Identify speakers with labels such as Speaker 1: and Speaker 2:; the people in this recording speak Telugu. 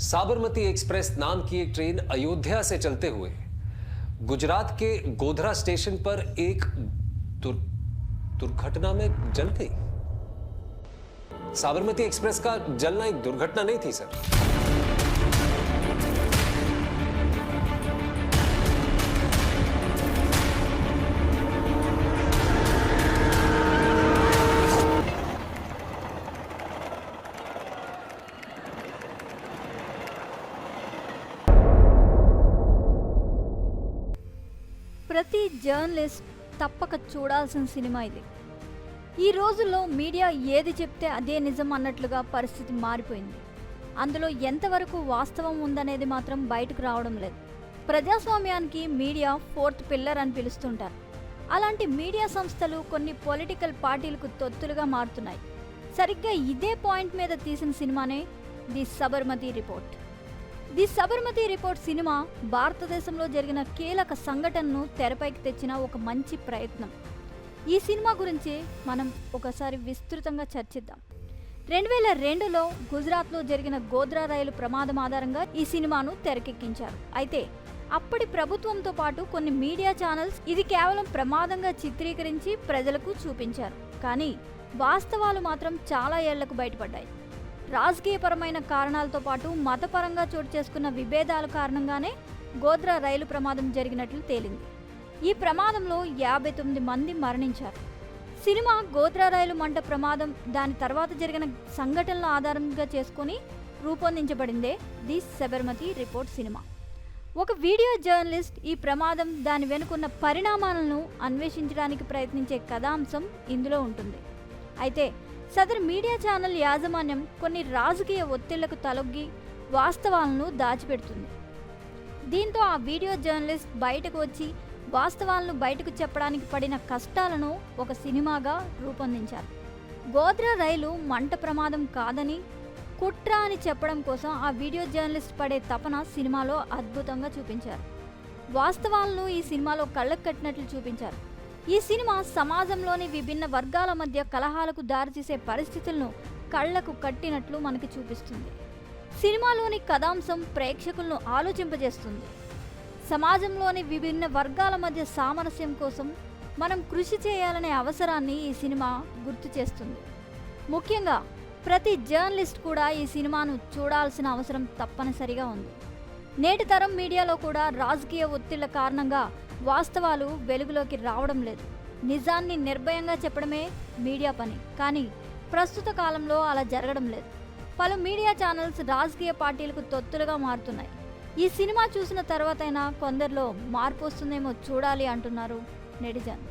Speaker 1: साबरमती एक्सप्रेस नाम की एक ट्रेन अयोध्या से चलते हुए गुजरात के गोधरा स्टेशन पर एक दुर, दुर्घटना में जल गई। साबरमती एक्सप्रेस का जलना एक दुर्घटना नहीं थी सर।
Speaker 2: ప్రతి జర్నలిస్ట్ తప్పక చూడాల్సిన సినిమా ఇది. ఈ రోజుల్లో మీడియా ఏది చెప్తే అదే నిజం అన్నట్లుగా పరిస్థితి మారిపోయింది. అందులో ఎంతవరకు వాస్తవం ఉందనేది మాత్రం బయటకు రావడం లేదు. ప్రజాస్వామ్యానికి మీడియా ఫోర్త్ పిల్లర్ అని పిలుస్తుంటారు. అలాంటి మీడియా సంస్థలు కొన్ని పొలిటికల్ పార్టీలకు తొత్తులుగా మారుతున్నాయి. సరిగ్గా ఇదే పాయింట్ మీద తీసిన సినిమానే the Sabarmati report. The Sabarmati report cinema భారతదేశంలో జరిగిన కీలక సంఘటనను తెరపైకి తెచ్చిన ఒక మంచి ప్రయత్నం. ఈ సినిమా గురించి మనం ఒకసారి విస్తృతంగా చర్చిద్దాం. రెండు వేల రెండులో గుజరాత్లో జరిగిన గోద్రా రైలు ప్రమాదం ఆధారంగా ఈ సినిమాను తెరకెక్కించారు. అయితే అప్పటి ప్రభుత్వంతో పాటు కొన్ని మీడియా ఛానల్స్ ఇది కేవలం ప్రమాదంగా చిత్రీకరించి ప్రజలకు చూపించారు. కానీ వాస్తవాలు మాత్రం చాలా ఏళ్ళకు బయటపడ్డాయి. రాజకీయపరమైన కారణాలతో పాటు మతపరంగా చోటు చేసుకున్న విభేదాల కారణంగానే గోద్రా రైలు ప్రమాదం జరిగినట్లు తేలింది. ఈ ప్రమాదంలో యాభై తొమ్మిది మంది మరణించారు. సినిమా గోద్రా రైలు మంట ప్రమాదం దాని తర్వాత జరిగిన సంఘటనల ఆధారంగా చేసుకొని రూపొందించబడిందే ది శబర్మతి రిపోర్ట్ సినిమా. ఒక వీడియో జర్నలిస్ట్ ఈ ప్రమాదం దాని వెనుకున్న పరిణామాలను అన్వేషించడానికి ప్రయత్నించే కథాంశం ఇందులో ఉంటుంది. అయితే సదరు మీడియా ఛానల్ యాజమాన్యం కొన్ని రాజకీయ ఒత్తిళ్ళకు తలొగ్గి వాస్తవాలను దాచిపెడుతుంది. దీంతో ఆ వీడియో జర్నలిస్ట్ బయటకు వచ్చి వాస్తవాలను బయటకు చెప్పడానికి పడిన కష్టాలను ఒక సినిమాగా రూపొందించారు. గోద్రా రైలు మంట ప్రమాదం కాదని కుట్ర అని చెప్పడం కోసం ఆ వీడియో జర్నలిస్ట్ పడే తపన సినిమాలో అద్భుతంగా చూపించారు. వాస్తవాలను ఈ సినిమాలో కళ్ళకు కట్టినట్లు చూపించారు. ఈ సినిమా సమాజంలోని విభిన్న వర్గాల మధ్య కలహాలకు దారితీసే పరిస్థితులను కళ్ళకు కట్టినట్లు మనకి చూపిస్తుంది. సినిమాలోని కథాంశం ప్రేక్షకులను ఆలోచింపజేస్తుంది. సమాజంలోని విభిన్న వర్గాల మధ్య సామరస్యం కోసం మనం కృషి చేయాలనే అవసరాన్ని ఈ సినిమా గుర్తు చేస్తుంది. ముఖ్యంగా ప్రతి జర్నలిస్ట్ కూడా ఈ సినిమాను చూడాల్సిన అవసరం తప్పనిసరిగా ఉంది. నేటి తరం మీడియాలో కూడా రాజకీయ ఒత్తిళ్ళ కారణంగా వాస్తవాలు వెలుగులోకి రావడం లేదు. నిజాన్ని నిర్భయంగా చెప్పడమే మీడియా పని. కానీ ప్రస్తుత కాలంలో అలా జరగడం లేదు. పలు మీడియా ఛానల్స్ రాజకీయ పార్టీలకు తొత్తులుగా మారుతున్నాయి. ఈ సినిమా చూసిన తర్వాతైనా కొందరిలో మార్పు వస్తుందేమో చూడాలి అంటున్నారు నెటిజన్